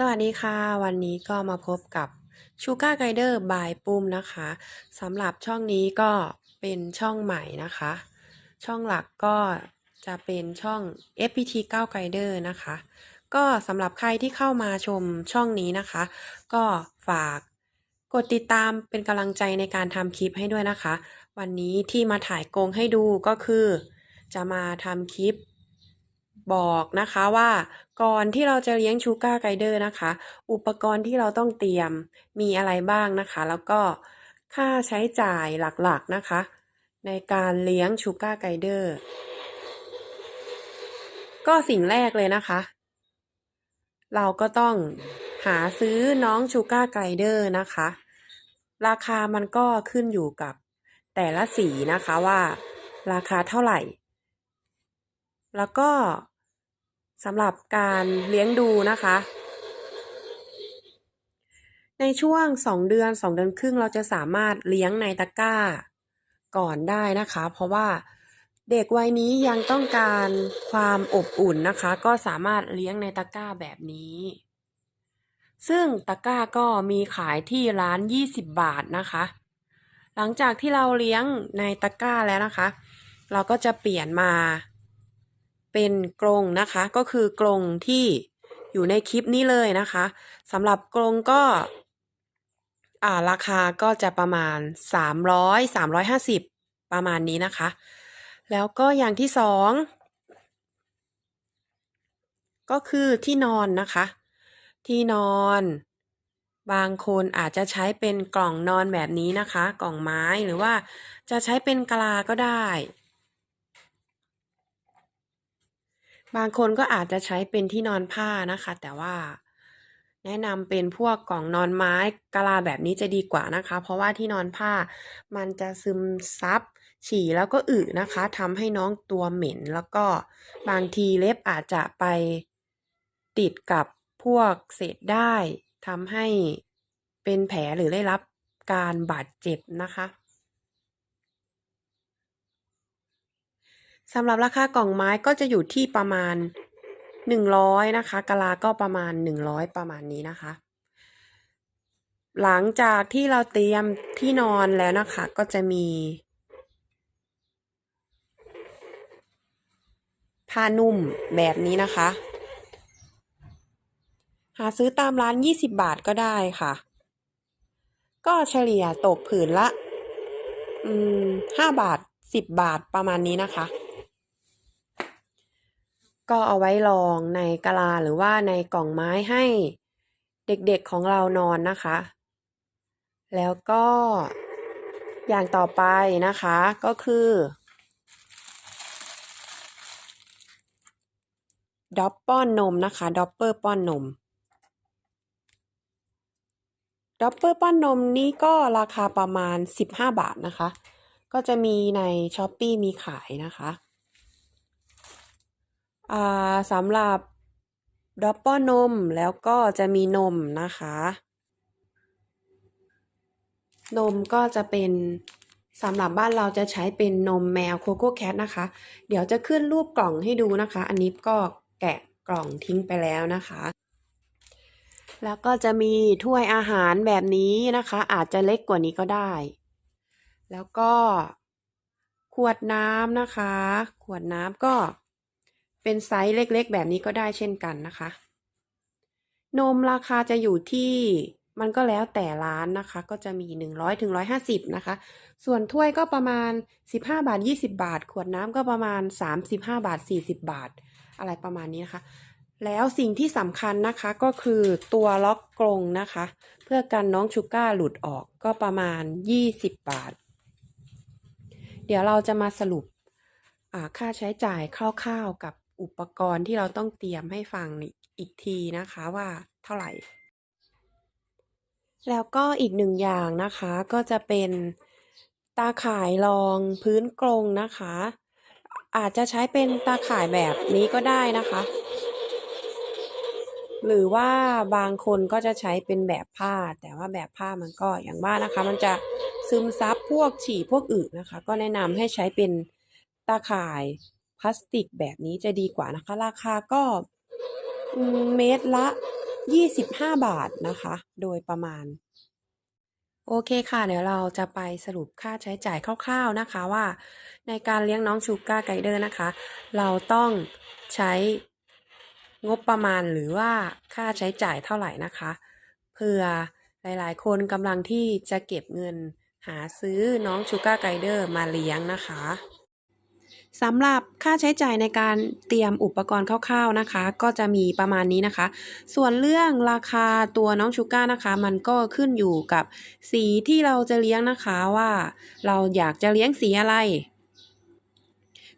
สวัสดีค่ะ วันนี้ก็มาพบกับ Sugar Glider by ปุ้มนะคะสำหรับช่องนี้ก็เป็นช่องใหม่นะคะ ช่องหลักก็จะเป็นช่อง FPT 9 Glider นะคะ ก็สำหรับใครที่เข้ามาชมช่องนี้นะคะ ก็ฝากกดติดตามเป็นกำลังใจในการทำคลิปให้ด้วยนะคะ วันนี้ที่มาถ่ายกงให้ดูก็คือ จะมาทำคลิป บอกนะคะว่าก่อนที่เราจะเลี้ยงชูการ์ไกเดอร์นะคะ อุปกรณ์ที่เราต้องเตรียมมีอะไรบ้างนะคะ แล้วก็ค่าใช้จ่ายหลักๆนะคะ ในการเลี้ยงชูการ์ไกเดอร์ก็สิ่งแรกเลยนะคะ เราก็ต้องหาซื้อน้องชูการ์ไกเดอร์นะคะ ราคามันก็ขึ้นอยู่กับแต่ละสีนะคะว่าราคาเท่าไหร่ แล้วก็ สำหรับการเลี้ยงดูนะคะ ในช่วงสองเดือนสองเดือนครึ่งเราจะสามารถเลี้ยงในตะกร้า ก่อนได้นะคะ เพราะว่าเด็กวัยนี้ยังต้องการความอบอุ่นนะคะ ก็สามารถเลี้ยงในตะกร้าแบบนี้ ซึ่งตะกร้าก็มีขายที่ร้าน 20 บาทนะคะ หลังจากที่เราเลี้ยงในตะกร้าแล้วนะคะ เราก็จะเปลี่ยนมา เป็นกรงนะคะ ก็คือกรงที่อยู่ในคลิปนี้เลยนะคะสำหรับกรงก็อ่าราคาก็จะประมาณ 300 350 ประมาณนี้นะคะ แล้วก็อย่างที่สองก็คือที่นอนนะคะ ที่นอน บางคนอาจจะใช้เป็นกล่องนอนแบบนี้นะคะ กล่องไม้หรือว่าจะใช้เป็นกลาก็ได้ บางคนก็อาจจะใช้เป็นที่นอนผ้านะคะ แต่ว่าแนะนำเป็นพวกกล่องนอนไม้กะลาแบบนี้จะดีกว่านะคะ เพราะว่าที่นอนผ้ามันจะซึมซับฉี่แล้วก็อึนะคะทำให้น้องตัวเหม็น แล้วก็บางทีเล็บอาจจะไปติดกับพวกเศษได้ทำให้เป็นแผลหรือได้รับการบาดเจ็บนะคะ สำหรับราคากล่องไม้ก็จะอยู่ที่ประมาณหนึ่งร้อยนะคะกะลาก็ประมาณหนึ่งร้อยประมาณนี้นะคะ หลังจากที่เราเตรียมที่นอนแล้วนะคะ ก็จะมี ผ้านุ่มแบบนี้นะคะ หาซื้อตามร้าน 20 บาทก็ได้ค่ะ ก็เฉลี่ยตกผืนละห้าบาท10บาทประมาณนี้นะคะ ก็เอาไว้รองในกะลาหรือว่าในกล่องไม้ให้เด็กๆของเรานอนนะคะ แล้วก็อย่างต่อไปนะคะก็คือ ด็อปป้อนนมนะคะ ด็อปเปอร์ป้อนนม ด็อปเปอร์ป้อนนมนี่ก็ราคาประมาณ 15 บาทนะคะ ก็จะมีในช้อปปีมีขายนะคะ สำหรับดอปป้อนนมแล้วก็จะมีนมนะคะ นมก็จะเป็นสำหรับบ้านเราจะใช้เป็นนมแมวโคโค่แคทนะคะ เดี๋ยวจะขึ้นรูปกล่องให้ดูนะคะ อันนี้ก็แกะกล่องทิ้งไปแล้วนะคะ แล้วก็จะมีถ้วยอาหารแบบนี้นะคะ อาจจะเล็กกว่านี้ก็ได้ แล้วก็ขวดน้ำนะคะ ขวดน้ำก็ เป็นไซส์เล็กๆ แบบนี้ก็ได้เช่นกันนะคะ นมราคาจะอยู่ที่มันก็แล้วแต่ร้านนะคะ ก็จะมี 100ถึง150 นะคะ ส่วนถ้วยก็ประมาณ 15 บาท 20 บาท ขวดน้ำก็ประมาณ 35 บาท 40 บาท อะไรประมาณนี้นะคะ แล้วสิ่งที่สำคัญนะคะก็คือตัวล็อกกรงนะคะ เพื่อกันน้องชูก้าหลุดออกก็ประมาณ 20 บาท เดี๋ยวเราจะมาสรุปค่าใช้จ่ายคร่าวๆกับ อุปกรณ์ที่เราต้องเตรียมให้ฟังอีกทีนะคะว่าเท่าไหร่ แล้วก็อีกหนึ่งอย่างนะคะก็จะเป็นตาข่ายรองพื้นกรงนะคะ อาจจะใช้เป็นตาข่ายแบบนี้ก็ได้นะคะ หรือว่าบางคนก็จะใช้เป็นแบบผ้า แต่ว่าแบบผ้ามันก็อย่างว่านะคะ มันจะซึมซับพวกฉี่พวกอึนะคะ ก็แนะนำให้ใช้เป็นตาข่าย พลาสติกแบบนี้จะดีกว่านะคะ ราคาก็เมตรละ 25 บาทนะคะ โดยประมาณ โอเคค่ะ เดี๋ยวเราจะไปสรุปค่าใช้จ่ายคร่าวๆนะคะว่า ในการเลี้ยงน้องชูก้าไกเดอร์นะคะ เราต้องใช้งบประมาณหรือว่าค่าใช้จ่ายเท่าไหร่นะคะเผื่อหลายๆ คนกำลังที่จะเก็บเงินหาซื้อน้องชูก้าไกเดอร์มาเลี้ยงนะคะ สำหรับค่าใช้จ่ายในการเตรียมอุปกรณ์คร่าวๆนะคะ ก็จะมีประมาณนี้นะคะ ส่วนเรื่องราคาตัวน้องชูก้านะคะ มันก็ขึ้นอยู่กับสีที่เราจะเลี้ยงนะคะว่าเราอยากจะเลี้ยงสีอะไร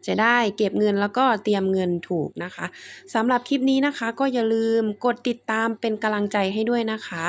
จะได้เก็บเงินแล้วก็เตรียมเงินถูกนะคะสำหรับคลิปนี้นะคะ ก็อย่าลืมกดติดตามเป็นกำลังใจให้ด้วยนะคะ